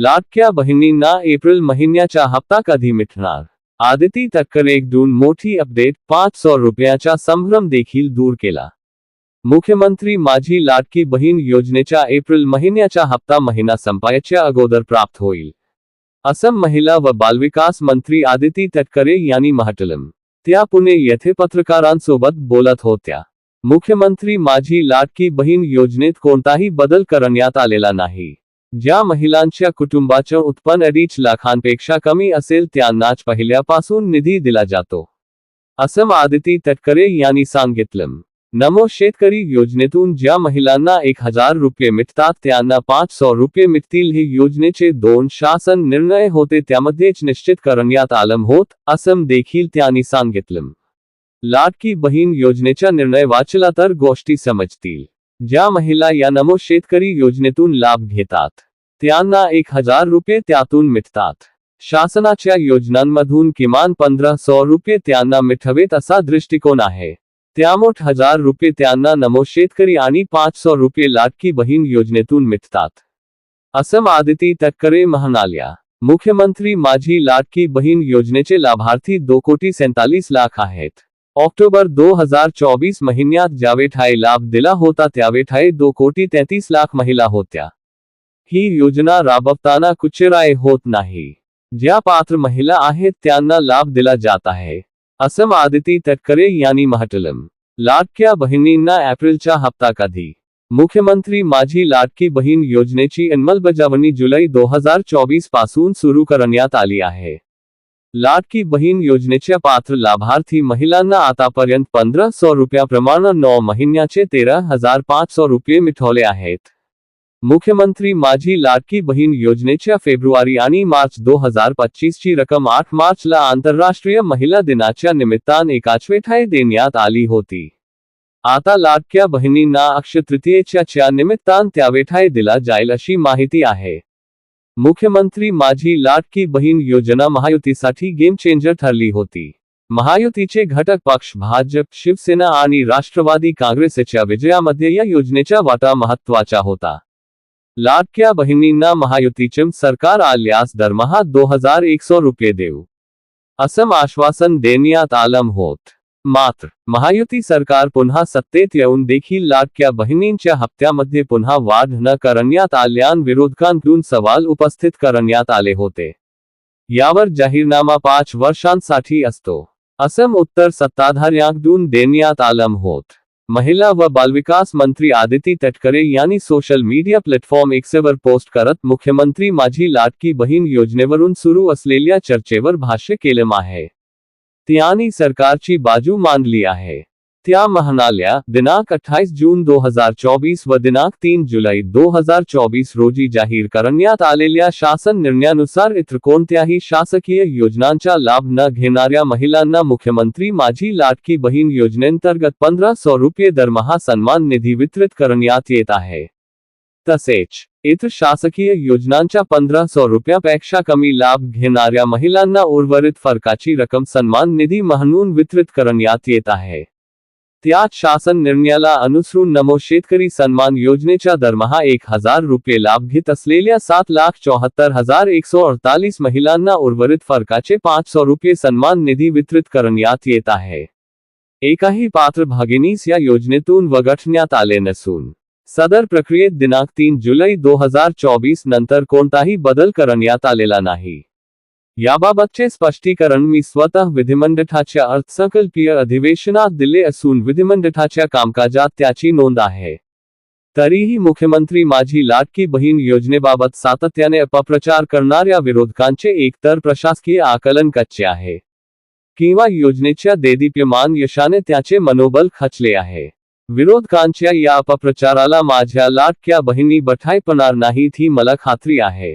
लाडक्या बहिणींना एप्रिल महिन्याचा हप्ता कधी मिटणार आदिती तटकरेकडून मोठी अपडेट पाच सौ रुपयाचा संभ्रम देखील दूर केला. मुख्यमंत्री माझी लाडकी बहीण योजनेच्या एप्रिल महिन्याचा हप्ता महिना संपायच्या अगोदर प्राप्त होईल. असम महिला व बालविकास मंत्री आदिती तटकरे यांनी महाटलम त्या पुणे येथे पत्रकारांसोबत बोलत होत्या. मुख्यमंत्री माझी लाडकी बहीण योजनेत कोणताही बदल करण्यात आलेला नाही. ज्या महिलांच्या कुटुंबाचं उत्पन्न अडीच लाखांपेक्षा कमी असेल त्यांनाच पहिल्यापासून निधी दिला जातो. असं आदिती तटकरे यांनी सांगितलं नमो शेतकरी योजनेतून ज्या महिलांना एक हजार रुपये मिळतात त्यांना पाच सौ रुपये मिळतील. हे योजनेचे दोन शासन निर्णय होते त्यामध्येच निश्चित करण्यात आलं होत असं देखील त्यांनी सांगितलं. लाडकी बहीण योजनेचा निर्णय वाचला तर गोष्टी समजतील. ज्या महिला या नमो शेतकरी योजनेतून लाभ घेतात त्यांना एक हजार रुपये त्यातून मिळतात. शासनाच्या योजनांमधून किमान पंधरा सौ रुपये त्यांना मिठवेत असा दृष्टिकोन आहे. त्यामुठ हजार रुपये त्यांना नमो शेतकरी आणि पाच सौ रुपये लाटकी बहीण योजनेतून मिळतात. असं आदिती तटकरे म्हणाल्या मुख्यमंत्री माझी लाटकी बहीण योजनेचे लाभार्थी दो कोटी सैतालीस लाख आहेत. ऑक्टोबर दो हज़ार चोवीस महिन्यात ज्यावेठाय लाभ दिला होता त्यावेठाय दो कोटी तैतीस लाख महिला होत्या। ही योजना राबवताना कुचेराय होत नाही। ज्या पात्र महिला आहेत त्यांना लाभ दिला जात आहे। असं आदिती तटकरे यांनी म्हटलं लाडक्या बहिणींना एप्रिलचा हप्ता कधी मुख्यमंत्री माझी लाडकी बहीण योजनेची अंमलबजावणी जुलै दो हज़ार चोवीस पासून सुरू करण्यात आली आहे। लाडकी बहीण योजनेच्या पात्र लाभार्थी महिलांना आतापर्यंत पंधरा सौ रुपयाप्रमाणे नऊ महिन्याचे तेरा हज़ार पाच सौ रुपये मिळवले आहेत. मुख्यमंत्री माझी लाडकी बहीण योजनेच्या फेब्रुवारी आणि मार्च दो हज़ार पच्चीस ची रक्कम आठ मार्चला आंतरराष्ट्रीय महिला दिनाच्या निमित्तान एकाचवेठाय देण्यात आली होती. आता लाडक्या बहिणींना अक्षतृतीयेच्या च्या निमित्तान त्यावेठाय दिला जाईल अशी माहिती आहे. मुख्यमंत्री माझी लाडकी बहीण योजना महायुतीसाठी गेम चेंजर ठरली होती. महायुतीचे घटक पक्ष भाजप, शिवसेना आणि राष्ट्रवादी काँग्रेसच्या विजयामध्ये या योजनेचा वाटा महत्वाचा होता. लाडक्या बहिणींना महायुतीचे सरकार आल्यास दरमहा दो हज़ार एक सौ रुपये देऊ. असं आश्वासन देण्यात आलं होत. मात्र महायुती सरकार पुन्हा सत्तेत येऊन देखील लाडक्या बहिणींच्या हप्त्यामध्ये पुन्हा वाढ न करण्यात आल्यान विरोधकांकडून सवाल उपस्थित करण्यात आले होते. यावर जाहीरनामा पाच वर्षांसाठी असतो. असम उत्तर सत्ताधाऱ्यांकडून देण्यात आलम होत. महिला व बालविकास मंत्री आदिती तटकरे यांनी सोशल मीडिया प्लॅटफॉर्म एक्सेवर पोस्ट करत मुख्यमंत्री माझी लाडकी बहीण योजनेवरून सुरू असलेल्या चर्चेवर भाष्य केलं आहे. त्यांनी सरकारची बाजू मांडली आहे. त्या म्हणाल्या, दिनांक अठ्ठावीस जून दो हज़ार चोवीस व दिनांक तीन जुलै दो हज़ार चोवीस रोजी जाहीर करण्यात आलेल्या शासन निर्णयानुसार इतर कोणत्याही शासकीय योजनांचा लाभ न घेणाऱ्या महिलांना मुख्यमंत्री माझी लाडकी बहीण योजनेंतर्गत पंधरा सौ रुपये दरमहा सन्मान निधी वितरित करण्यात येत आहे. तसेच इतर शासकीय योजनांच्या पंधरा सौ रुपयापेक्षा कमी लाभ घेणाऱ्या महिलांना उर्वरित फरकाची रक्कम सन्मान निधी म्हणून वितरित करण्यात येत आहे. त्यात शासन निर्णयाला अनुसरून नमो शेतकरी सन्मान योजनेच्या दरमहा एक हज़ार रुपये लाभ घेत असलेल्या सात लाख चौहत्तर हज़ार एकशे अडतालीस महिलांना उर्वरित फरकाचे पाच सौ रुपये सन्मान निधी वितरित करण्यात येत आहे. एकाही पात्र भगिनीस या योजनेतून वगळण्यात आले नसून. सदर प्रक्रियेत दिनांक तीन जुलै दो हज़ार चोवीस नंतर कोणताही बदल करण्यात आलेला नाही. याबाबतचे स्पष्टीकरण मी स्वतः विधिमंडळाच्या अर्थसंकल्पीय अधिवेशनात दिले असून विधिमंडळाच्या कामकाजात त्याची नोंद आहे. तरीही मुख्यमंत्री माझी लाडकी बहीण योजनेबाबत सातत्याने अपप्रचार करणाऱ्या विरोधकांचे एकतर प्रशासकीय आकलन कच्चे आहे. किंवा योजनेच्या देदीप्यमान यशाने त्याचे मनोबल खचले आहे. विरोधकांच्या या अपप्रचाराला माझ्या लाटक्या बहिणी बठाईपणार नाहीत ही मला खात्री आहे.